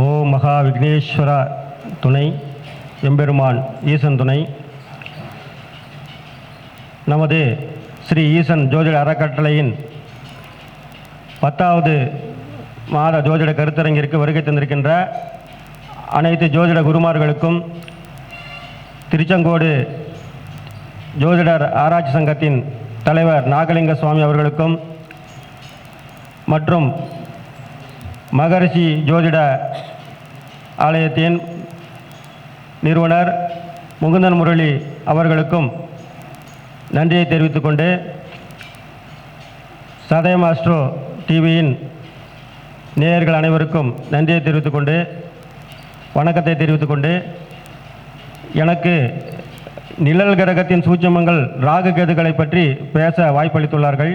ஓ மகா விக்னேஸ்வர துணை எம்பெருமான் ஈசன் துணை. நமது ஸ்ரீ ஈசன் ஜோதிட அறக்கட்டளையின் பத்தாவது மாத ஜோதிட கருத்தரங்கிற்கு வருகை தந்திருக்கின்ற அனைத்து ஜோதிட குருமார்களுக்கும் திருச்செங்கோடு ஜோதிடர் ஆராய்ச்சி சங்கத்தின் தலைவர் நாகலிங்க சுவாமி அவர்களுக்கும் மற்றும் மகரிஷி ஜோதிட ஆலயத்தின் நிறுவனர் முகுந்தன் முரளி அவர்களுக்கும் நன்றியை தெரிவித்துக்கொண்டு சதய மாஸ்ட்ரோ டிவியின் நேயர்கள் அனைவருக்கும் நன்றியை தெரிவித்துக்கொண்டு வணக்கத்தை தெரிவித்துக்கொண்டு எனக்கு நிழல் கிரகத்தின் சூட்சமங்கள் ராகு கேதுகளை பற்றி பேச வாய்ப்பளித்துள்ளார்கள்.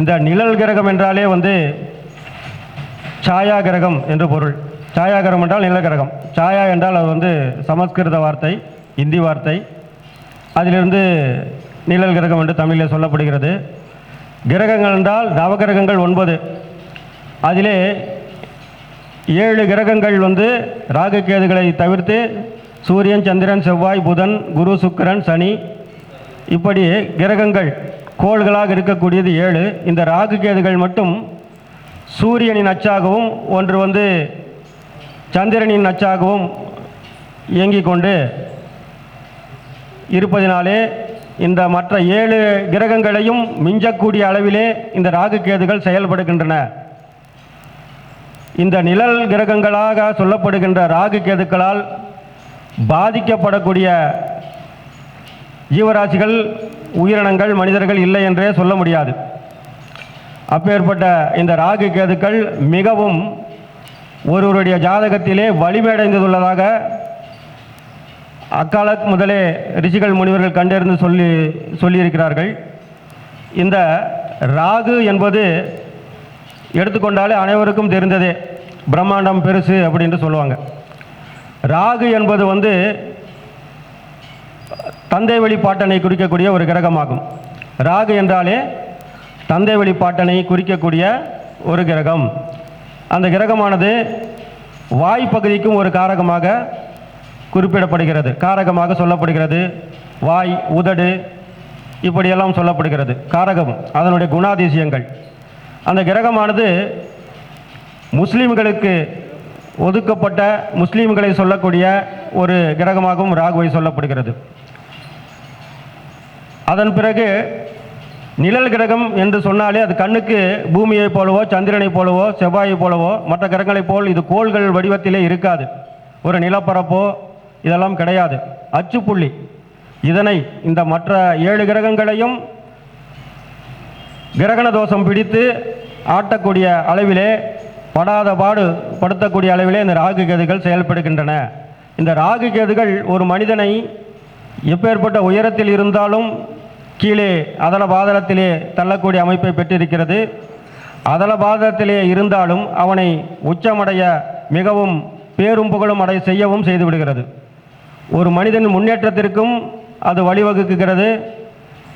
இந்த நிழல் கிரகம் என்றாலே வந்து சாயா கிரகம் என்று பொருள். சாயா கிரகம் என்றால் நிழல் கிரகம் சாயா என்றால் அது வந்து சமஸ்கிருத வார்த்தை இந்தி வார்த்தை. அதிலிருந்து நிழல் கிரகம் என்று தமிழில் சொல்லப்படுகிறது. கிரகங்கள் என்றால் நவகிரகங்கள் ஒன்பது. அதிலே ஏழு கிரகங்கள் வந்து ராகு கேதுகளை தவிர்த்து சூரியன் சந்திரன் செவ்வாய் புதன் குரு சுக்கிரன் சனி. இப்படி கிரகங்கள் கோள்களாக இருக்கக்கூடியது ஏழு. இந்த ராகு கேதுகள் மட்டும் சூரியனின் அச்சாகவும் ஒன்று வந்து சந்திரனின் அச்சாகவும் இயங்கிக் கொண்டு இருப்பதினாலே இந்த மற்ற ஏழு கிரகங்களையும் மிஞ்சக்கூடிய அளவிலே இந்த ராகு கேதுகள் செயல்படுகின்றன. இந்த நிழல் கிரகங்களாக சொல்லப்படுகின்ற ராகு கேதுக்களால் பாதிக்கப்படக்கூடிய ஜீவராசிகள் உயிரினங்கள் மனிதர்கள் இல்லை என்றே சொல்ல முடியாது. அப்பேற்பட்ட இந்த ராகு கேதுக்கள் மிகவும் ஒருவருடைய ஜாதகத்திலே வலிமையடைந்துள்ளதாக அக்கால முதலே ரிஷிகள் முனிவர்கள் கண்டறிந்து சொல்லி சொல்லியிருக்கிறார்கள். இந்த ராகு என்பது எடுத்துக்கொண்டாலே அனைவருக்கும் தெரிந்ததே. பிரம்மாண்டம் பெருசு அப்படின்ட்டு சொல்லுவாங்க. ராகு என்பது வந்து தந்தை வழி பாட்டனை குறிக்கக்கூடிய ஒரு கிரகமாகும். ராகு என்றாலே தந்தை பாட்டனை குறிக்கக்கூடிய ஒரு கிரகம். அந்த கிரகமானது வாய் பகுதிக்கும் ஒரு காரகமாக குறிப்பிடப்படுகிறது. காரகமாக சொல்லப்படுகிறது. வாய் உதடு இப்படியெல்லாம் சொல்லப்படுகிறது. காரகம் அதனுடைய குணாதிசயங்கள். அந்த கிரகமானது முஸ்லீம்களுக்கு ஒதுக்கப்பட்ட முஸ்லீம்களை சொல்லக்கூடிய ஒரு கிரகமாகவும் ராகுவை சொல்லப்படுகிறது. அதன் பிறகு நிழல் கிரகம் என்று சொன்னாலே அது கண்ணுக்கு பூமியைப் போலவோ சந்திரனைப் போலவோ செவ்வாயைப் போலவோ மற்ற கிரகங்களைப் போல் இது கோள்கள் வடிவத்திலே இருக்காது. ஒரு நிலப்பரப்போ இதெல்லாம் கிடையாது. அச்சுப்புள்ளி இதனை இந்த மற்ற ஏழு கிரகங்களையும் கிரகண தோஷம் பிடித்து ஆட்டக்கூடிய அளவிலே படாத பாடு படுத்தக்கூடிய அளவிலே இந்த ராகு கேதுகள் செயல்படுகின்றன. இந்த ராகு கேதுகள் ஒரு மனிதனை எப்பேற்பட்ட உயரத்தில் இருந்தாலும் கீழே அதல பாதளத்திலே தள்ளக்கூடிய அமைப்பை பெற்றிருக்கிறது. அதல பாதத்திலே இருந்தாலும் அவனை உச்சமடைய மிகவும் பேரும் புகழும் அடைய செய்யவும் செய்துவிடுகிறது ஒரு மனிதன் முன்னேற்றத்திற்கும் அது வழிவகுக்கிறது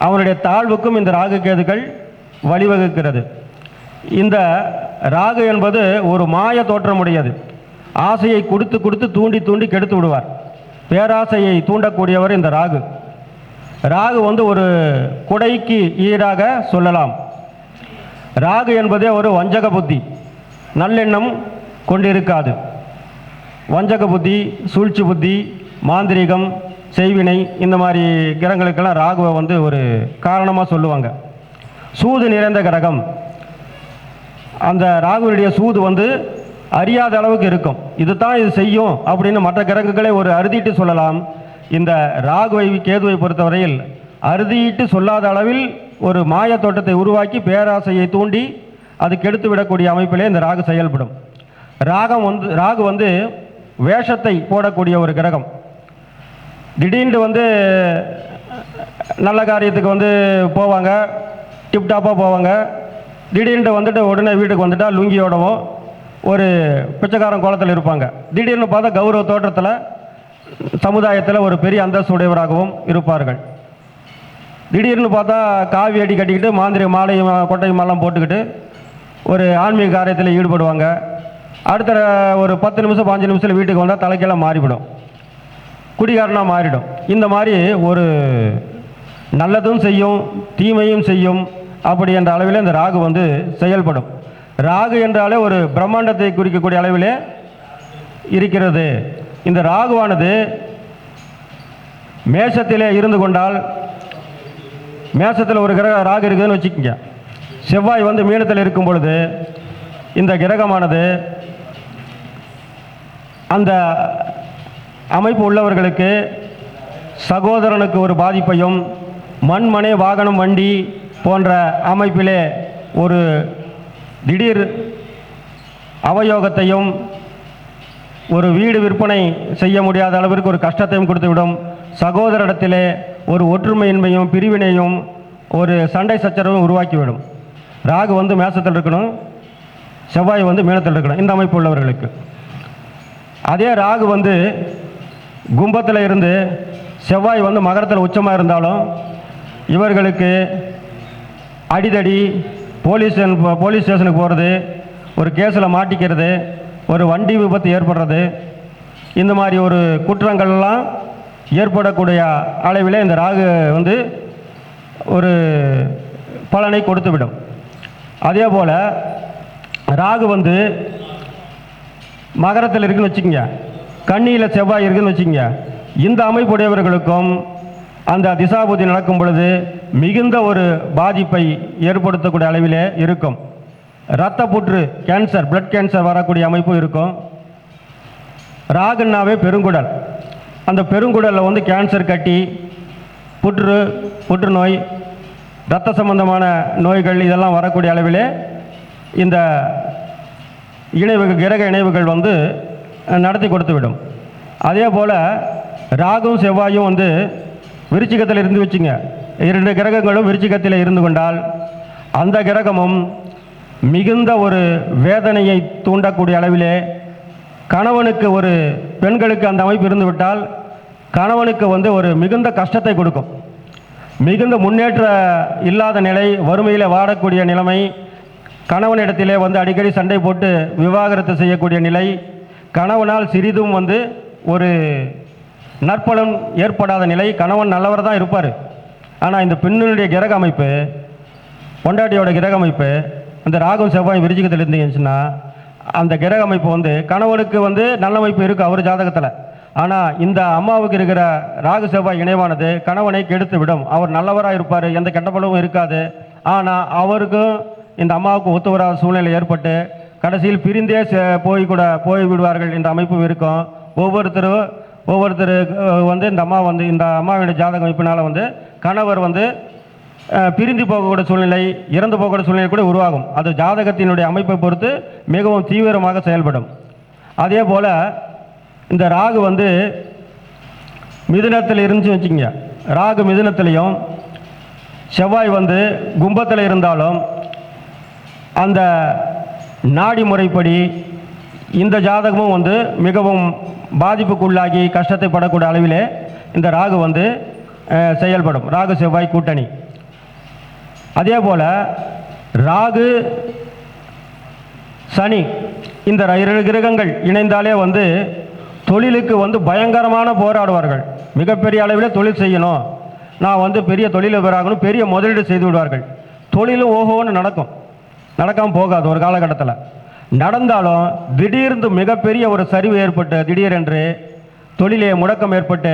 அவனுடைய தாழ்வுக்கும் இந்த ராகு கேதுகள் வழிவகுக்கிறது. இந்த ராகு என்பது ஒரு மாய தோற்றமுடையது. ஆசையை கொடுத்து கொடுத்து தூண்டி தூண்டி கெடுத்து விடுவார். பேராசையை தூண்டக்கூடியவர் இந்த ராகு. ராகு வந்து ஒரு குடைக்கு ஈடாக சொல்லலாம். ராகு என்பதே ஒரு வஞ்சக புத்தி. நல்லெண்ணம் கொண்டிருக்காது. வஞ்சக புத்தி சூழ்ச்சி புத்தி மாந்திரீகம் செய்வினை இந்த மாதிரி கிரகங்களுக்கெல்லாம் ராகுவை வந்து ஒரு காரணமாக சொல்லுவாங்க. சூது நிறைந்த கிரகம். அந்த ராகுவினுடைய சூது வந்து அறியாத அளவுக்கு இருக்கும். இது தான் இது செய்யும் அப்படின்னு மற்ற கிரகங்களை ஒரு அறுதிட்டு சொல்லலாம். இந்த ராகுவை கேதுவை பொறுத்தவரையில் அறுதியிட்டு சொல்லாத அளவில் ஒரு மாய தோட்டத்தை உருவாக்கி பேராசையை தூண்டி அது கெடுத்து விடக்கூடிய அமைப்பிலே இந்த ராகு செயல்படும். ராகம் வந்து ராகு வந்து வேஷத்தை போடக்கூடிய ஒரு கிரகம். திடீர்னு வந்து நல்ல காரியத்துக்கு வந்து போவாங்க டிப்டாப்பாக போவாங்க. திடீர்னு வந்துட்டு உடனே வீட்டுக்கு வந்துட்டால் லுங்கியோடவும் ஒரு பிச்சைக்காரன் கோலத்தில் இருப்பாங்க. திடீர்னு பார்த்தா கௌரவ தோற்றத்தில் சமுதாயத்தில் ஒரு பெரிய அந்தஸ்து உடையவராகவும் இருப்பார்கள். திடீர்னு பார்த்தா காவி அடி கட்டிக்கிட்டு மாந்திரி மாலையும் கொட்டையும் எல்லாம் போட்டுக்கிட்டு ஒரு ஆன்மீக காரியத்தில் ஈடுபடுவாங்க. அடுத்த ஒரு பத்து நிமிஷம் பாஞ்சு நிமிஷத்தில் வீட்டுக்கு வந்தால் தலைக்கெல்லாம் மாறிவிடும். குடிகாரனாக மாறிடும். இந்த மாதிரி ஒரு நல்லதும் செய்யும் தீமையும் செய்யும் அப்படி என்ற அளவில் இந்த ராகு வந்து செயல்படும். ராகு என்றாலே ஒரு பிரம்மாண்டத்தை குறிக்கக்கூடிய அளவிலே இருக்கிறது. இந்த ராகுவானது மேஷத்திலே இருந்து கொண்டால் மேஷத்தில் ஒரு கிரக ராகு இருக்குதுன்னு வச்சுக்கோங்க. செவ்வாய் வந்து மீனத்தில் இருக்கும் பொழுது இந்த கிரகமானது அந்த அமைப்பு உள்ளவர்களுக்கு சகோதரனுக்கு ஒரு பாதிப்பையும் மண்மனை வாகனம் வண்டி போன்ற அமைப்பிலே ஒரு திடீர் அவயோகத்தையும் ஒரு வீடு விற்பனை செய்ய முடியாத அளவிற்கு ஒரு கஷ்டத்தையும் கொடுத்துவிடும். சகோதரிடத்திலே ஒரு ஒற்றுமையின்மையும் பிரிவினையும் ஒரு சண்டை சச்சரவும் உருவாக்கிவிடும். ராகு வந்து மேசத்தில் இருக்கணும். செவ்வாய் வந்து மீனத்தில் இருக்கணும். இந்த அமைப்பு உள்ளவர்களுக்கு. அதே ராகு வந்து கும்பத்தில் இருந்து செவ்வாய் வந்து மகரத்தில் உச்சமாக இருந்தாலும் இவர்களுக்கு அடிதடி போலீஸ் ஸ்டேஷன் போலீஸ் ஸ்டேஷனுக்கு போகிறது ஒரு கேஸில் மாட்டிக்கிறது ஒரு வண்டி விபத்து ஏற்படுறது. இந்த மாதிரி ஒரு குற்றங்கள்லாம் ஏற்படக்கூடிய அளவிலே இந்த ராகு வந்து ஒரு பலனை கொடுத்துவிடும். அதே போல் ராகு வந்து மகரத்தில் இருக்குன்னு வச்சுக்கோங்க. கண்ணியில் செவ்வாய் இருக்குன்னு வச்சுக்கோங்க. இந்த அமைப்புடையவர்களுக்கும் அந்த திசாபுதி நடக்கும் பொழுது மிகுந்த ஒரு பாதிப்பை ஏற்படுத்தக்கூடிய அளவிலே இருக்கும். ரத்த புற்று கேன்சர் பிளட் கேன்சர் வரக்கூடிய அமைப்பு இருக்கும். ராகுன்னாவே பெருங்குடல். அந்த பெருங்குடலில் வந்து கேன்சர் கட்டி புற்று புற்றுநோய் இரத்த சம்பந்தமான நோய்கள் இதெல்லாம் வரக்கூடிய அளவிலே இந்த இணைவுகள் கிரக இணைவுகள் வந்து நடத்தி கொடுத்துவிடும் அதே போல் ராகும் செவ்வாயும் வந்து விருச்சிகத்தில் இருந்து வச்சுங்க. இரண்டு கிரகங்களும் விருச்சிகத்தில் இருந்து கொண்டால் அந்த கிரகமும் மிகுந்த ஒரு வேதனையை தூண்டக்கூடிய அளவிலே கணவனுக்கு ஒரு பெண்களுக்கு அந்த அமைப்பு இருந்துவிட்டால் கணவனுக்கு வந்து ஒரு மிகுந்த கஷ்டத்தை கொடுக்கும். மிகுந்த முன்னேற்ற இல்லாத நிலை வறுமையில் வாடக்கூடிய நிலைமை கணவனிடத்திலே வந்து அடிக்கடி சண்டை போட்டு விவாகரத்து செய்யக்கூடிய நிலை கணவனால் சிறிதும் வந்து ஒரு நற்பலன் ஏற்படாத நிலை கணவன் நல்லவர் தான் இருப்பார். ஆனால் இந்த பெண்ணினுடைய கிரக அமைப்பு பொண்டாட்டியோட கிரக அமைப்பு இந்த ராகும் செவ்வாய் விருச்சிகத்தில் இருந்துச்சுன்னா அந்த கிரக அமைப்பு வந்து கணவனுக்கு வந்து நல்ல அமைப்பு இருக்குது அவர் ஜாதகத்தில். ஆனால் இந்த அம்மாவுக்கு இருக்கிற ராகு செவ்வாய் இணைவானது கணவனை கெடுத்து விடும். அவர் நல்லவராக இருப்பார் எந்த கெட்டப்படவும் இருக்காது. ஆனால் அவருக்கும் இந்த அம்மாவுக்கு ஒத்து வராத சூழ்நிலை ஏற்பட்டு கடைசியில் பிரிந்தே போய் கூட போய் விடுவார்கள் என்ற அமைப்பும் இருக்கும். ஒவ்வொருத்தரும் ஒவ்வொருத்தர் வந்து இந்த அம்மா வந்து இந்த அம்மாவுடைய ஜாதக அமைப்பினால் வந்து கணவர் வந்து பிரிந்து போகக்கூடிய சூழ்நிலை இறந்து போகக்கூடிய சூழ்நிலை கூட உருவாகும். அது ஜாதகத்தினுடைய அமைப்பை பொறுத்து மிகவும் தீவிரமாக செயல்படும். அதே போல் இந்த ராகு வந்து மிதுனத்தில் இருந்துச்சு வச்சுங்க ராகு மிதுனத்துலேயும் செவ்வாய் வந்து கும்பத்தில் இருந்தாலும் அந்த நாடி முறைப்படி இந்த ஜாதகமும் வந்து மிகவும் பாதிப்புக்குள்ளாகி கஷ்டத்தை படக்கூடிய அளவிலே இந்த ராகு வந்து செயல்படும். ராகு செவ்வாய் கூட்டணி. அதே போல் ராகு சனி இந்த இரண்டு இரு கிரகங்கள் இணைந்தாலே வந்து தொழிலுக்கு வந்து பயங்கரமான போராடுவார்கள். மிகப்பெரிய அளவில் தொழில் செய்யணும். நான் வந்து பெரிய தொழிலதிபராகணும் பெரிய முதலீடு செய்து விடுவார்கள். தொழிலும் ஓஹோன்னு நடக்கும். நடக்காமல் போகாது ஒரு காலகட்டத்தில். நடந்தாலும் திடீர்னு மிகப்பெரிய ஒரு சரிவு ஏற்பட்டு திடீரென்று தொழிலே முடக்கம் ஏற்பட்டு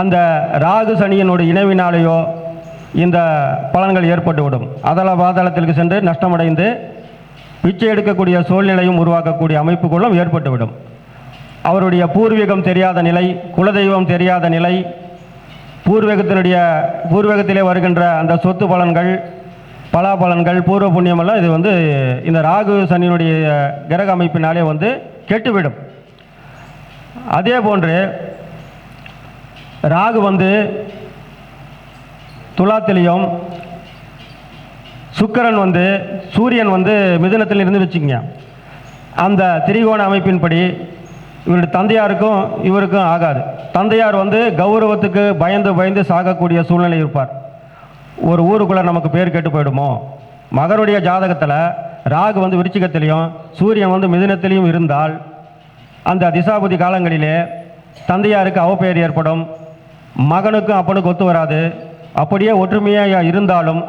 அந்த ராகு சனியினுடைய இணைவினாலேயோ இந்த பலன்கள் ஏற்பட்டுவிடும். அதல பாதாளத்திற்கு சென்று நஷ்டமடைந்து பிச்சை எடுக்கக்கூடிய சூழ்நிலையும் உருவாக்கக்கூடிய அமைப்புகளும் ஏற்பட்டுவிடும். அவருடைய பூர்வீகம் தெரியாத நிலை குலதெய்வம் தெரியாத நிலை பூர்வீகத்தினுடைய பூர்வீகத்திலே வருகின்ற அந்த சொத்து பலன்கள் பலாபலன்கள் பூர்வ புண்ணியமெல்லாம் இது வந்து இந்த ராகு சனியினுடைய கிரக அமைப்பினாலே வந்து கெட்டுவிடும். அதே போன்று ராகு வந்து துலாத்திலையும் சுக்கிரன் வந்து சூரியன் வந்து மிதுனத்தில் இருந்து வச்சுக்கங்க. அந்த திரிகோண அமைப்பின்படி இவருடைய தந்தையாருக்கும் இவருக்கும் ஆகாது. தந்தையார் வந்து கௌரவத்துக்கு பயந்து பயந்து சாகக்கூடிய சூழ்நிலை இருப்பார். ஒரு ஊருக்குள்ளே நமக்கு பேர் கெட்டு போயிடுமோ? மகருடைய ஜாதகத்தில் ராகு வந்து விருச்சிகத்திலையும் சூரியன் வந்து மிதுனத்திலையும் இருந்தால் அந்த திசாபுதி காலங்களிலே தந்தையாருக்கு அவப்பெயர் ஏற்படும். மகனுக்கும் அப்பனுக்கு ஒத்து வராது. அப்படியே ஒற்றுமையாக இருந்தாலும்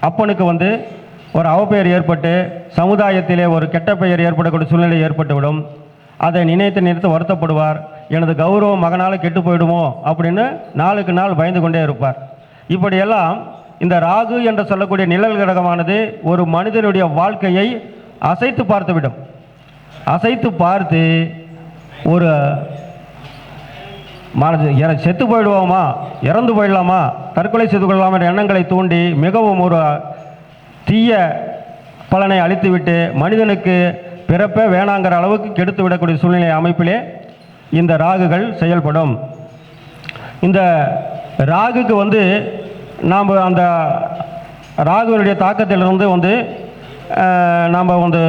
அப்பனுக்கு வந்து ஒரு அவப்பெயர் ஏற்பட்டு சமுதாயத்திலே ஒரு கெட்ட பெயர் ஏற்படக்கூடிய சூழ்நிலை ஏற்பட்டுவிடும். அதை நினைத்து நினைத்து வருத்தப்படுவார். எனது கௌரவம் மகனால் கெட்டு போயிடுமோ? அப்படின்னு நாளுக்கு நாள் பயந்து கொண்டே இருப்பார். இப்படியெல்லாம் இந்த ராகு என்று சொல்லக்கூடிய நிழல் கிரகமானது ஒரு மனிதனுடைய வாழ்க்கையை அசைத்து பார்த்துவிடும். அசைத்து பார்த்து ஒரு மன செத்து போயிடுவோமா? இறந்து போயிடலாமா? தற்கொலை செய்து கொள்ளலாம் என்ற எண்ணங்களை தூண்டி மிகவும் ஒரு தீய பலனை அளித்துவிட்டு மனிதனுக்கு பிறப்பே வேணாங்கிற அளவுக்கு கெடுத்து விடக்கூடிய சூழ்நிலை அமைப்பிலே இந்த ராகுகள் செயல்படும். இந்த ராகுக்கு வந்து நாம் அந்த ராகுவினுடைய தாக்கத்திலிருந்து வந்து நாம் வந்து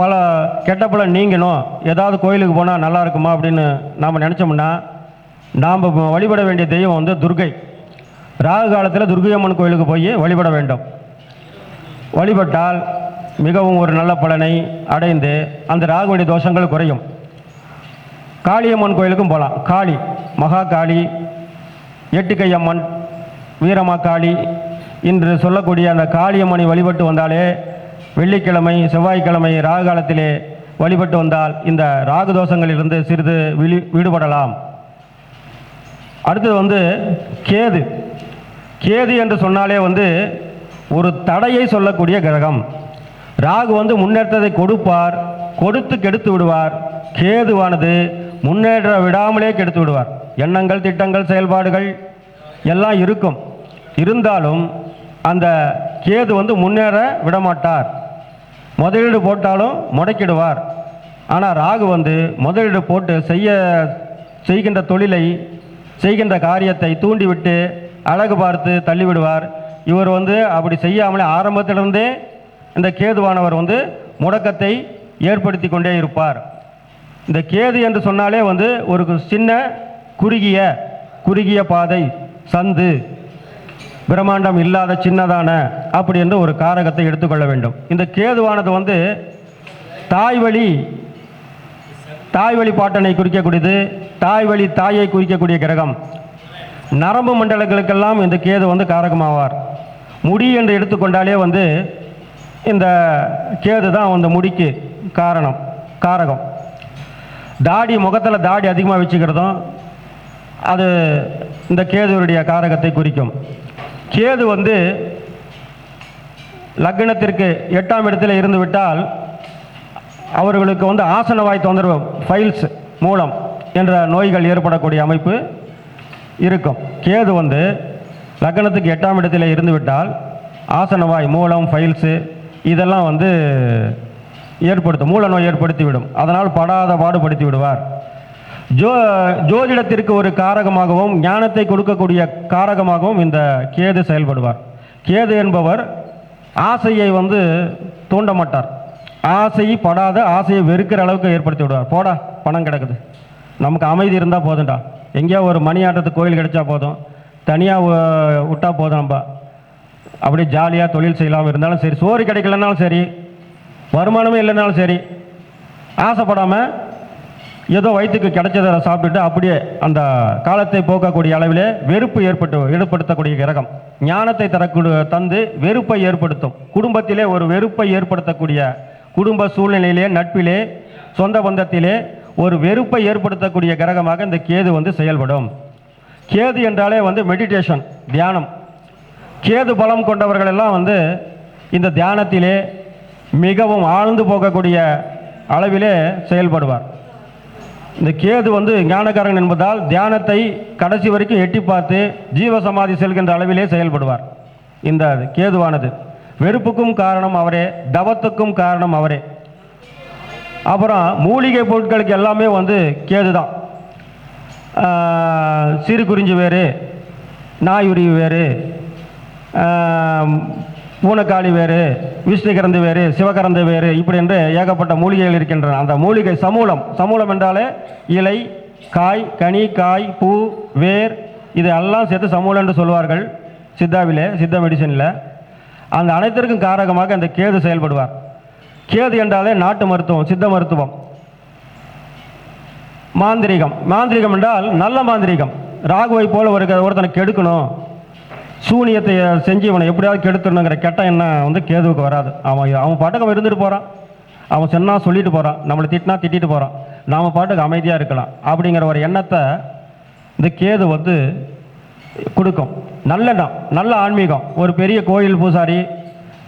பல கெட்ட பல நீங்கணும். ஏதாவது கோயிலுக்கு போனால் நல்லா இருக்குமா அப்படின்னு நாம் நினச்சோம்னா நாம் வழிபட வேண்டிய தெய்வம் வந்து துர்கை. ராகு காலத்தில் துர்கை அம்மன் கோயிலுக்கு போய் வழிபட வேண்டும். வழிபட்டால் மிகவும் ஒரு நல்ல பலனை அடைந்து அந்த ராகுடைய தோஷங்கள் குறையும். காளியம்மன் கோயிலுக்கும் போகலாம் காளி மகா காளி எட்டுக்கையம்மன் வீரமா காளி. என்று சொல்லக்கூடிய அந்த காளியம்மனை வழிபட்டு வந்தாலே வெள்ளிக்கிழமை செவ்வாய்க்கிழமை ராகு காலத்திலே வழிபட்டு வந்தால் இந்த ராகு தோஷங்களிலிருந்து சிறிது விழி விடுபடலாம். அடுத்தது வந்து கேது. கேது என்று சொன்னாலே வந்து ஒரு தடையை சொல்லக்கூடிய கிரகம். ராகு வந்து முன்னேற்றத்தை கொடுப்பார் கொடுத்து கெடுத்து விடுவார். கேதுவானது முன்னேற்ற விடாமலே கெடுத்து விடுவார். எண்ணங்கள் திட்டங்கள் செயல்பாடுகள் எல்லாம் இருக்கும். இருந்தாலும் அந்த கேது வந்து முன்னேற விடமாட்டார். முதலீடு போட்டாலும் முடக்கிடுவார். ஆனால் ராகு வந்து முதலீடு போட்டு செய்ய செய்கின்ற தொழிலை செய்கின்ற காரியத்தை தூண்டிவிட்டு அழகு பார்த்து தள்ளிவிடுவார். இவர் வந்து அப்படி செய்யாமலே ஆரம்பத்திலிருந்தே இந்த கேதுவானவர் வந்து முடக்கத்தை ஏற்படுத்தி கொண்டே இருப்பார். இந்த கேது என்று சொன்னாலே வந்து ஒரு சின்ன குறுகிய குறுகிய பாதை சந்து பிரம்மாண்டம் இல்லாத சின்னதான அப்படி என்று ஒரு காரகத்தை எடுத்துக்கொள்ள வேண்டும். இந்த கேதுவானது வந்து தாய் வழி தாய் வழி பாட்டனை குறிக்கக்கூடியது. தாய் வழி தாயை குறிக்கக்கூடிய கிரகம். நரம்பு மண்டலங்களுக்கெல்லாம் இந்த கேது வந்து காரகமாவார். முடி என்று எடுத்துக்கொண்டாலே வந்து இந்த கேது தான் அந்த முடிக்கு காரணம் காரகம். தாடி முகத்தில் தாடி அதிகமாக வச்சுக்கிறதும் அது இந்த கேதுவருடைய காரகத்தை குறிக்கும். கேது வந்து லக்னத்திற்கு எட்டாம் இடத்தில் இருந்து விட்டால் அவர்களுக்கு வந்து ஆசனவாய் தொந்தரவு ஃபைல்ஸ் மூலம். என்ற நோய்கள் ஏற்படக்கூடிய அமைப்பு இருக்கும். கேது வந்து லக்னத்துக்கு எட்டாம் இடத்தில் இருந்துவிட்டால் ஆசனவாய் மூலம் ஃபைல்ஸு இதெல்லாம் வந்து ஏற்படுத்தும். மூல நோய் ஏற்படுத்திவிடும். அதனால் படாத பாடுபடுத்தி விடுவார். ஜோ ஜோதிடத்திற்கு ஒரு காரகமாகவும் ஞானத்தை கொடுக்கக்கூடிய காரகமாகவும் இந்த கேது செயல்படுவார். கேது என்பவர் ஆசையை வந்து தூண்ட மாட்டார் ஆசை படாத ஆசையை வெறுக்கிற அளவுக்கு ஏற்படுத்தி விடுவார். போடா பணம் கிடக்குது. நமக்கு அமைதி இருந்தால் போதும்டா. எங்கேயோ ஒரு மணி ஆட்டத்துக்கு கோயில் கிடைச்சா போதும். தனியாக விட்டா போதும் நம்ம. அப்படியே ஜாலியாக தொழில் செய்யலாம். இருந்தாலும் சரி சோறு கிடைக்கலனாலும் சரி வருமானமே இல்லைனாலும் சரி ஆசைப்படாமல் ஏதோ வயிற்றுக்கு கிடைச்சதை சாப்பிட்டுட்டு அப்படியே அந்த காலத்தை போக்கக்கூடிய அளவிலே வெறுப்பு ஏற்பட்டு ஏற்படுத்தக்கூடிய கிரகம். ஞானத்தை தரக்கூடிய தந்து வெறுப்பை ஏற்படுத்தும். குடும்பத்திலே ஒரு வெறுப்பை ஏற்படுத்தக்கூடிய குடும்ப சூழ்நிலையிலே நட்பிலே சொந்த பந்தத்திலே ஒரு வெறுப்பை ஏற்படுத்தக்கூடிய கிரகமாக இந்த கேது வந்து செயல்படும். கேது என்றாலே வந்து மெடிடேஷன் தியானம். கேது பலம் கொண்டவர்கள் எல்லாம் வந்து இந்த தியானத்திலே மிகவும் ஆழ்ந்து போகக்கூடிய அளவிலே செயல்படுவார். இந்த கேது வந்து ஞானக்காரன் என்பதால் தியானத்தை கடைசி வரைக்கும் எட்டி பார்த்து ஜீவசமாதி செல்கின்ற அளவிலே செயல்படுவார். இந்த கேதுவானது. வெறுப்புக்கும் காரணம் அவரே தவத்துக்கும் காரணம் அவரே. அப்புறம் மூலிகை பொருட்களுக்கு எல்லாமே வந்து கேது தான் சிறு குறிஞ்சி வேறு நாயுருவி வேறு பூனக்காளி வேறு விஷ்ணுகரந்து வேறு சிவகரந்து வேறு இப்படி என்று ஏகப்பட்ட மூலிகைகள் இருக்கின்றன. அந்த மூலிகை சமூலம் சமூலம் என்றாலே இலை காய் கனி காய் பூ வேர் இது எல்லாம் சேர்த்து சமூலம் என்று சொல்வார்கள். சித்தாவிலே சித்த மெடிசனில் அந்த அனைத்திற்கும் காரகமாக அந்த கேது செயல்படுவார். கேது என்றாலே நாட்டு மருத்துவம் சித்த மருத்துவம். மாந்திரிகம். மாந்திரிகம் என்றால் நல்ல மாந்திரிகம். ராகுவை போல ஒரு ஒருத்தனை கெடுக்கணும். சூனியத்தை செஞ்சு இவனை எப்படியாவது கெடுத்துடணுங்கிற கெட்ட எண்ணம் வந்து கேதுவுக்கு வராது. அவன் அவன் பாட்டுக்கு அவன் இருந்துட்டு போகிறான் அவன் சொன்னா சொல்லிட்டு போகிறான் நம்மளை திட்டினா திட்டிட்டு போகிறான் நாம் பாட்டுக்கு அமைதியாக இருக்கலாம். அப்படிங்கிற ஒரு எண்ணத்தை இந்த கேது வந்து கொடுக்கும். நல்லெண்ணம் நல்ல ஆன்மீகம். ஒரு பெரிய கோயில் பூசாரி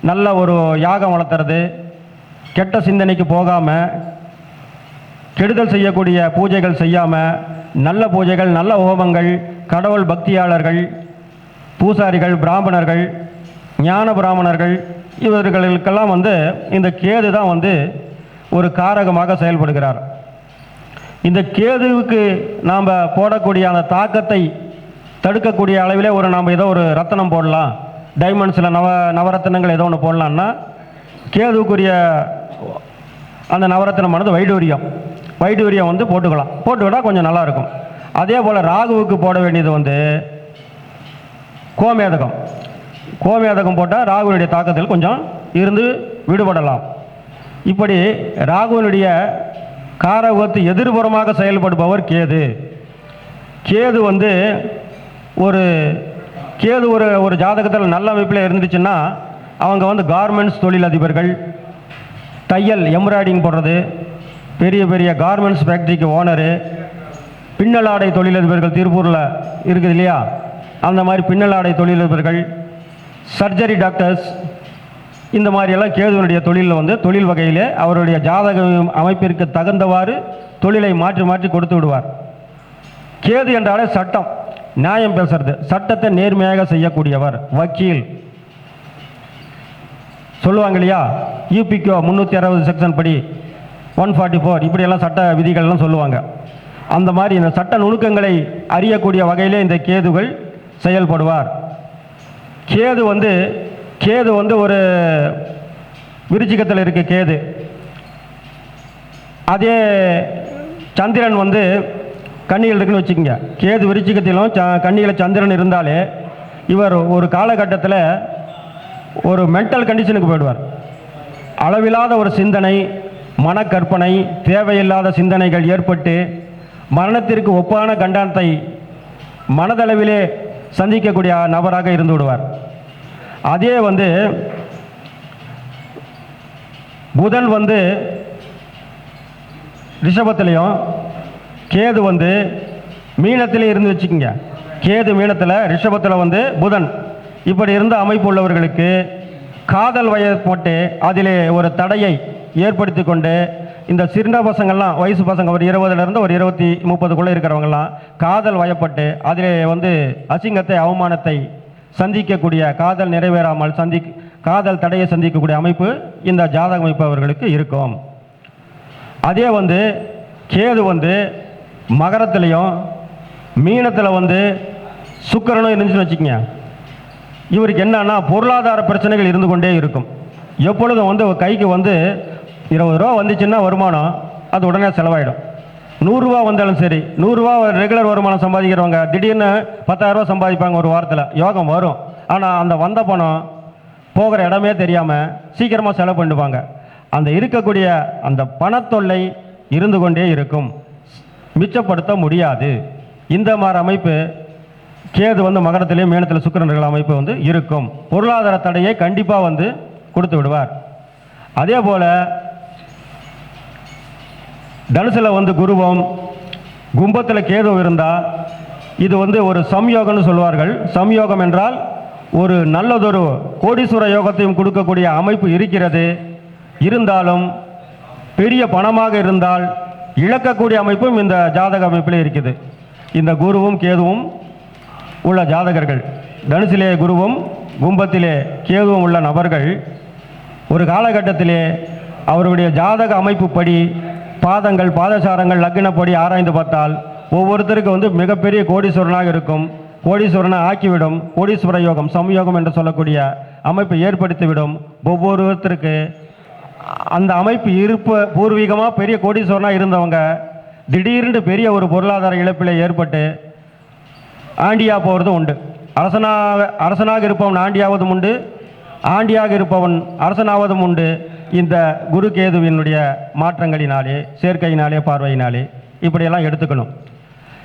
நல்ல ஒரு யாகம் வளர்த்துறது. கெட்ட சிந்தனைக்கு போகாமல் கெடுதல் செய்யக்கூடிய பூஜைகள் செய்யாமல் நல்ல பூஜைகள் நல்ல ஹோமங்கள் கடவுள் பக்தியாளர்கள் பூசாரிகள் பிராமணர்கள் ஞான பிராமணர்கள் இவர்களுக்கெல்லாம் வந்து இந்த கேது தான் வந்து ஒரு காரகமாக செயல்படுகிறார். இந்த கேதுவுக்கு நாம் போடக்கூடிய அந்த தாக்கத்தை தடுக்கக்கூடிய அளவிலே ஒரு நாம் ஏதோ ஒரு ரத்தனம் போடலாம். டைமண்ட்ஸில் நவ நவரத்தினங்கள் ஏதோ ஒன்று போடலான்னா கேதுவுக்குரிய அந்த நவரத்தினமானது வைடூரியம். வைடூரியம் வந்து போட்டுக்கலாம். போட்டுக்கிட்டால் கொஞ்சம் நல்லாயிருக்கும். அதே போல் ராகுவுக்கு போட வேண்டியது வந்து கோமேதகம். கோமேதகம் போட்டால் ராகுவினுடைய தாக்கத்தில் கொஞ்சம் இருந்து விடுபடலாம். இப்படி ராகுவினுடைய காரகத்து எதிர்புறமாக செயல்படுபவர் கேது. கேது வந்து ஒரு கேது ஒரு ஒரு ஜாதகத்தில் நல்ல அமைப்பில் இருந்துச்சுன்னா அவங்க வந்து கார்மெண்ட்ஸ் தொழிலதிபர்கள் தையல் எம்ப்ராய்டிங் போடுறது பெரிய பெரிய கார்மெண்ட்ஸ் ஃபேக்ட்ரிக்கு ஓனரு பின்னலாடை தொழிலதிபர்கள் திருப்பூரில் இருக்குது இல்லையா? அந்த மாதிரி பின்னலாடை தொழிலதிபர்கள் சர்ஜரி டாக்டர்ஸ் இந்த மாதிரியெல்லாம் கேதுவனுடைய தொழிலில் வந்து தொழில் வகையிலே அவருடைய ஜாதக அமைப்பிற்கு தகுந்தவாறு தொழிலை மாற்றி மாற்றி கொடுத்து விடுவார். கேது என்றாலே சட்டம் நியாயம் பேசுறது சட்டத்தை நேர்மையாக செய்யக்கூடியவர் வக்கீல். சொல்லுவாங்க இல்லையா? யூபிக்கோ முந்நூற்றி அறுபது செக்ஷன் படி ஒன் ஃபார்ட்டி ஃபோர் இப்படியெல்லாம் சட்ட விதிகள்லாம் சொல்லுவாங்க. அந்த மாதிரி இந்த சட்ட நுணுக்கங்களை அறியக்கூடிய வகையிலே இந்த கேதுகள் செயல்படுவார். கேது வந்து கேது வந்து ஒரு விருச்சிகத்தில் இருக்க கேது. அதே சந்திரன் வந்து கண்ணிகள் இருக்குன்னு வச்சுக்கோங்க. கேது விருச்சிகத்திலும் ச கன்னியில் சந்திரன் இருந்தாலே இவர் ஒரு காலகட்டத்தில் ஒரு மென்டல் கண்டிஷனுக்கு போயிடுவார். அளவில்லாத ஒரு சிந்தனை மனக்கற்பனை தேவையில்லாத சிந்தனைகள் ஏற்பட்டு மரணத்திற்கு ஒப்பான கண்டனத்தை மனதளவிலே சந்திக்கக்கூடிய நபராக இருந்து விடுவார். அதே வந்து புதன் வந்து ரிஷபத்திலையும் கேது வந்து மீனத்திலே இருந்து வச்சுக்கோங்க. கேது மீனத்தில் ரிஷபத்தில் வந்து புதன். இப்படி இருந்த அமைப்பு உள்ளவர்களுக்கு காதல் வயப்பட்டு அதிலே ஒரு தடையை ஏற்படுத்தி கொண்டு இந்த சின்ன பசங்கள்லாம் வயசு பசங்க ஒரு இருபதுலேருந்து ஒரு இருபத்தி முப்பதுக்குள்ளே இருக்கிறவங்கலாம் காதல் வயப்பட்டு அதிலே வந்து அசிங்கத்தை அவமானத்தை சந்திக்கக்கூடிய காதல் நிறைவேறாமல் சந்தி காதல் தடையை சந்திக்கக்கூடிய அமைப்பு இந்த ஜாதக அமைப்பு அவர்களுக்கு இருக்கும். அதே வந்து கேது வந்து மகரத்துலேயும் மீனத்தில் வந்து சுக்கிரனும் இருந்துச்சுன்னு வச்சுக்கோங்க. இவருக்கு என்னன்னா பொருளாதார பிரச்சனைகள் இருந்து கொண்டே இருக்கும். எப்பொழுதும் வந்து கைக்கு வந்து இருபது ரூபா வந்துச்சுன்னா வருமானம் அது உடனே செலவாயிடும். நூறுரூவா வந்தாலும் சரி நூறுரூவா ரெகுலர் வருமானம் சம்பாதிக்கிறவங்க திடீர்னு பத்தாயிரரூவா சம்பாதிப்பாங்க ஒரு வாரத்தில் யோகம் வரும். ஆனால் அந்த வந்த பணம் போகிற இடமே தெரியாமல் சீக்கிரமாக செலவு பண்ணிடுவாங்க. அந்த இருக்கக்கூடிய அந்த பணத்தொல்லை இருந்து கொண்டே இருக்கும். மிச்சப்படுத்த முடியாது. இந்த மாதிரி அமைப்பு கேது வந்து மகரத்திலே மேனத்தில் சுக்கரன்கள் அமைப்பு வந்து இருக்கும். பொருளாதார தடையை கண்டிப்பாக வந்து கொடுத்து விடுவார். அதே போல் தனுசில் வந்து குருவம் கும்பத்தில் கேதுவும் இருந்தால் இது வந்து ஒரு சம்யோகம்னு சொல்வார்கள் சம்யோகம் என்றால் ஒரு நல்லதொரு கோடீஸ்வர யோகத்தையும் கொடுக்கக்கூடிய அமைப்பு இருக்கிறது. இருந்தாலும் பெரிய பணமாக இருந்தால் இழக்கக்கூடிய அமைப்பும் இந்த ஜாதக அமைப்பில் இருக்குது. இந்த குருவும் கேதுவும் உள்ள ஜாதகர்கள். தனுசிலே குருவும் கும்பத்திலே கேதுவும் உள்ள நபர்கள். ஒரு காலகட்டத்திலே அவருடைய ஜாதக அமைப்புப்படி பாதங்கள் பாதசாரங்கள் லக்னப்படி ஆராய்ந்து பார்த்தால் ஒவ்வொருத்தருக்கு வந்து மிகப்பெரிய கோடீஸ்வரனாக இருக்கும். கோடீஸ்வரனை ஆக்கிவிடும். கோடீஸ்வர யோகம் சமயோகம் என்று சொல்லக்கூடிய அமைப்பை ஏற்படுத்திவிடும். ஒவ்வொருத்தருக்கு அந்த அமைப்பு இருப்ப பூர்வீகமாக பெரிய கோடீஸ்வரனாக இருந்தவங்க திடீர்னு பெரிய ஒரு பொருளாதார இழப்பில் ஏற்பட்டு ஆண்டியா போகிறதும் உண்டு. அரசனாக அரசனாக இருப்பவன் ஆண்டியாவதும் உண்டு. ஆண்டியாக இருப்பவன் அரசனாவதும் உண்டு. இந்த குரு கேதுவினுடைய மாற்றங்களினாலே சேர்க்கையினாலே பார்வையினாலே இப்படியெல்லாம் எடுத்துக்கணும்.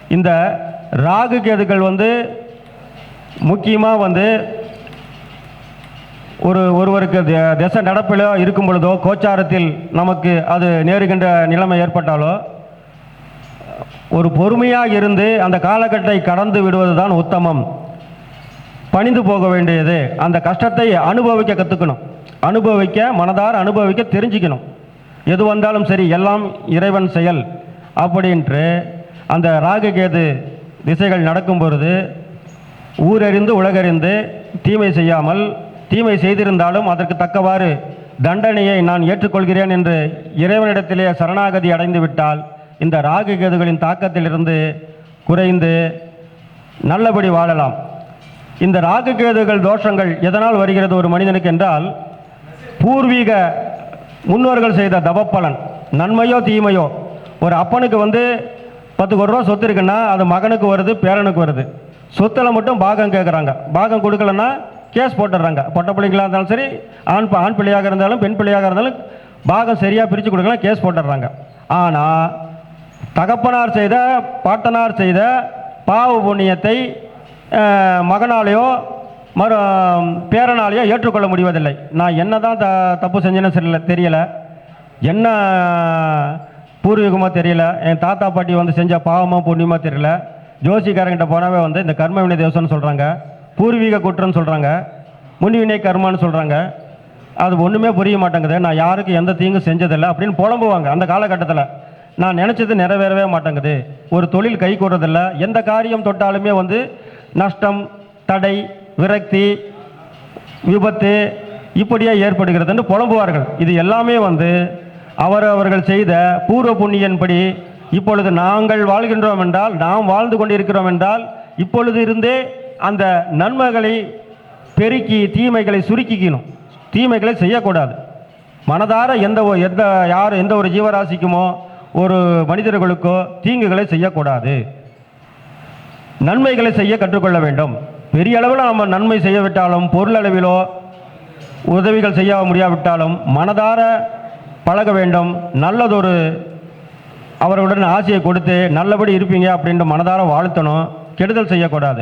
இந்த ராகு கேதுக்கள் வந்து முக்கியமாக வந்து ஒரு ஒருவருக்கு திசை நடப்பிலோ இருக்கும் பொழுதோ கோச்சாரத்தில் நமக்கு அது நேருகின்ற நிலைமை ஏற்பட்டாலோ ஒரு பொறுமையாக இருந்து அந்த காலகட்டத்தை கடந்து விடுவது தான் உத்தமம். பணிந்து போக வேண்டியது. அந்த கஷ்டத்தை அனுபவிக்க கற்றுக்கணும் அனுபவிக்க மனதார் அனுபவிக்க தெரிஞ்சுக்கணும். எது வந்தாலும் சரி எல்லாம் இறைவன் செயல் அப்படின்ட்டு அந்த ராகுகேது திசைகள் நடக்கும் பொழுது ஊரறிந்து உலகறிந்து தீமை செய்யாமல் தீமை செய்திருந்தாலும் அதற்கு தக்கவாறு தண்டனையை நான் ஏற்றுக்கொள்கிறேன் என்று இறைவனிடத்திலே சரணாகதி அடைந்து விட்டால் இந்த ராகு கேதுகளின் தாக்கத்திலிருந்து குறைந்து நல்லபடி வாழலாம். இந்த ராகு கேதுகள் தோஷங்கள் எதனால் வருகிறது ஒரு மனிதனுக்கு என்றால் பூர்வீக முன்னோர்கள் செய்த தவப்பலன் நன்மையோ தீமையோ ஒரு அப்பனுக்கு வந்து பத்து கோடி ரூபா சொத்து இருக்குன்னா அது மகனுக்கு வருது பேரனுக்கு வருது. சொத்தில் மட்டும் பாகம் கேட்குறாங்க பாகம் கொடுக்கலன்னா கேஸ் போட்டுடுறாங்க. பொட்டை பிள்ளைங்களா இருந்தாலும் சரி ஆண் ஆண் பிள்ளையாக இருந்தாலும் பெண் பிள்ளையாக இருந்தாலும் பாகம் சரியாக பிரித்து கொடுக்கலாம் கேஸ் போட்டுடுறாங்க. ஆனால் தகப்பனார் செய்த பாட்டனார் செய்த பாவ புண்ணியத்தை மகனாலேயோ மறு பேரனாலேயோ ஏற்றுக்கொள்ள முடிவதில்லை. நான் என்ன தான் த தப்பு செஞ்சேன்னு சரியில்லை தெரியலை. என்ன பூர்வீகமாக தெரியல. என் தாத்தா பாட்டி வந்து செஞ்ச பாவமாக புண்ணியமாக தெரியல. ஜோசிக்காரங்கிட்ட போனாவே வந்து இந்த கர்ம வினை தேவசம்னு சொல்கிறாங்க பூர்வீக குற்றம்னு சொல்கிறாங்க முன்வினை கர்மான்னு சொல்கிறாங்க அது ஒன்றுமே புரிய மாட்டேங்குது. நான் யாருக்கும் எந்த தீங்கும் செஞ்சதில்லை அப்படின்னு புலம்புவாங்க. அந்த காலகட்டத்தில். நான் நினச்சது நிறைவேறவே மாட்டேங்குது. ஒரு தொழில் கை கூடுறதில்ல. எந்த காரியம் தொட்டாலுமே வந்து நஷ்டம் தடை விரக்தி விபத்து இப்படியே ஏற்படுகிறதுன்னு புலம்புவார்கள். இது எல்லாமே வந்து அவர் அவர்கள் செய்த பூர்வ புண்ணியன்படி இப்பொழுது நாங்கள் வாழ்கின்றோம் என்றால் நாம் வாழ்ந்து கொண்டிருக்கிறோம் என்றால் இப்பொழுது இருந்தே அந்த நன்மைகளை பெருக்கி தீமைகளை சுருக்கிக்கணும். தீமைகளை செய்யக்கூடாது. மனதார எந்த எந்த யார் எந்த ஒரு ஜீவராசிக்குமோ ஒரு மனிதர்களுக்கோ தீங்குகளை செய்யக்கூடாது. நன்மைகளை செய்ய கற்றுக்கொள்ள வேண்டும். பெரிய அளவில் நம்ம நன்மை செய்யவிட்டாலும் பொருளளவிலோ உதவிகள் செய்ய முடியாவிட்டாலும் மனதார பழக வேண்டும். நல்லதொரு அவர்களுடன் ஆசையை கொடுத்து நல்லபடி இருப்பீங்க அப்படின்ட்டு மனதார வாழ்த்தணும். கெடுதல் செய்யக்கூடாது.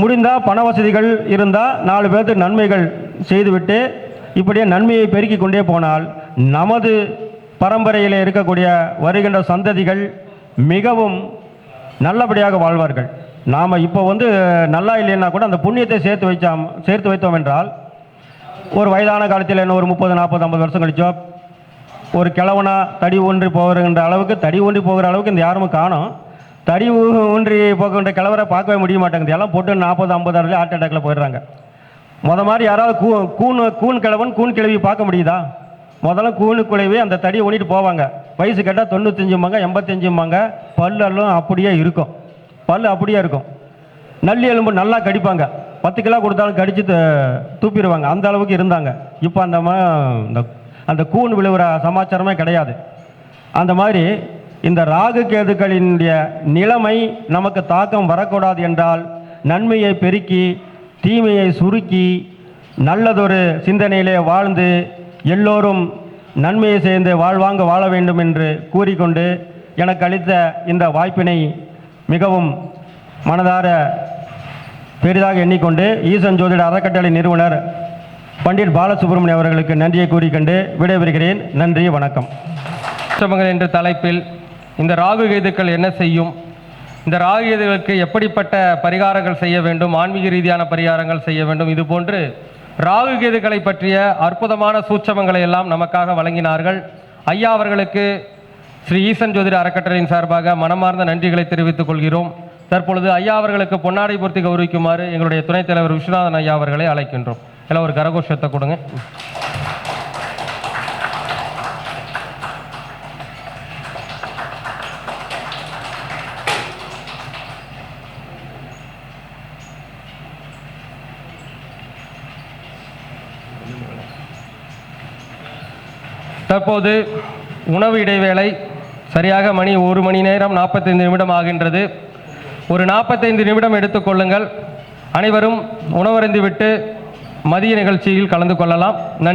முடிந்தால் பண வசதிகள் இருந்தால் நாலு பேர்த்து நன்மைகள் செய்துவிட்டு இப்படியே நன்மையை பெருக்கிக் கொண்டே போனால் நமது பரம்பரையில் இருக்கக்கூடிய வருகின்ற சந்ததிகள் மிகவும் நல்லபடியாக வாழ்வார்கள். நாம் இப்போ வந்து நல்லா இல்லைன்னா கூட அந்த புண்ணியத்தை சேர்த்து வைச்சாம் சேர்த்து வைத்தோம் என்றால் ஒரு வயதான காலத்தில் என்ன ஒரு முப்பது நாற்பது ஐம்பது வருஷம் கழிச்சோ ஒரு கிழவனா தடி ஊன்றி போகிற அளவுக்கு தடி ஊன்றி போகிற அளவுக்கு இந்த யாரும் காணோம். தடி ஊன்றி போகின்ற கிழவரை பார்க்கவே முடிய மாட்டேங்குது எல்லாம் போட்டு நாற்பது ஐம்பது ஆறுலேயே ஹார்ட் அட்டாக்கில் போயிடுறாங்க. மொதல் மாதிரி யாராவது கூ கூன் கூன் கிழவன் கூன் கிழவி பார்க்க முடியுதா? முதல்ல கூணு அந்த தடியை ஊனிட்டு போவாங்க. வயசு கேட்டால் தொண்ணூத்தஞ்சும்பாங்க எண்பத்தஞ்சும்பாங்க. பல்லெல்லாம் அப்படியே இருக்கும். பல்லு அப்படியே இருக்கும். நல்லி எலும்பு நல்லா கடிப்பாங்க. பத்து கிலோ கொடுத்தாலும் கடிச்சு தூப்பிடுவாங்க. அந்த அளவுக்கு இருந்தாங்க. இப்போ அந்த இந்த அந்த கூண் விழுவுற சமாச்சாரமே கிடையாது. அந்த மாதிரி இந்த ராகு கேதுக்களினுடைய நிலைமை நமக்கு தாக்கம் வரக்கூடாது என்றால் நன்மையை பெருக்கி தீமையை சுருக்கி நல்லதொரு சிந்தனையிலே வாழ்ந்து எல்லோரும் நன்மையை சேர்ந்து வாழ்வாங்க வாழ வேண்டும் என்று கூறிக்கொண்டு எனக்கு அளித்த இந்த வாய்ப்பினை மிகவும் மனதார பெரிதாக எண்ணிக்கொண்டு ஈசன் ஜோதிட அறக்கட்டளை நிறுவனர் பண்டிட் பாலசுப்ரமணியம் அவர்களுக்கு நன்றியை கூறிக்கொண்டு விடைபெறுகிறேன். நன்றி வணக்கம். சமங்கள் என்ற தலைப்பில் இந்த ராகு கேதுக்கள் என்ன செய்யும்? இந்த ராகு கேதுகளுக்கு எப்படிப்பட்ட பரிகாரங்கள் செய்ய வேண்டும்? ஆன்மீக ரீதியான பரிகாரங்கள் செய்ய வேண்டும்? இது போன்று ராகு கேதுக்களை பற்றிய அற்புதமான சூட்சமங்களை எல்லாம் நமக்காக வழங்கினார்கள். ஐயா அவர்களுக்கு ஸ்ரீ ஈசன் ஜோதிட அறக்கட்டளையின் சார்பாக மனமார்ந்த நன்றிகளை தெரிவித்துக் கொள்கிறோம். தற்பொழுது ஐயா அவர்களுக்கு பொன்னாடை பொருத்தி கௌரவிக்குமாறு எங்களுடைய துணைத் தலைவர் விஸ்வநாதன் ஐயா அவர்களை அழைக்கின்றோம். எல்லாம் ஒரு கரகோஷத்தை கொடுங்க. தற்போது உணவு இடைவேளை சரியாக மணி ஒரு மணி நேரம் நாற்பத்தைந்து நிமிடம் ஆகின்றது. ஒரு நாற்பத்தைந்து நிமிடம் எடுத்துக்கொள்ளுங்கள் அனைவரும் உணவருந்திவிட்டு மதிய நிகழ்ச்சியில் கலந்து கொள்ளலாம். நன்றி.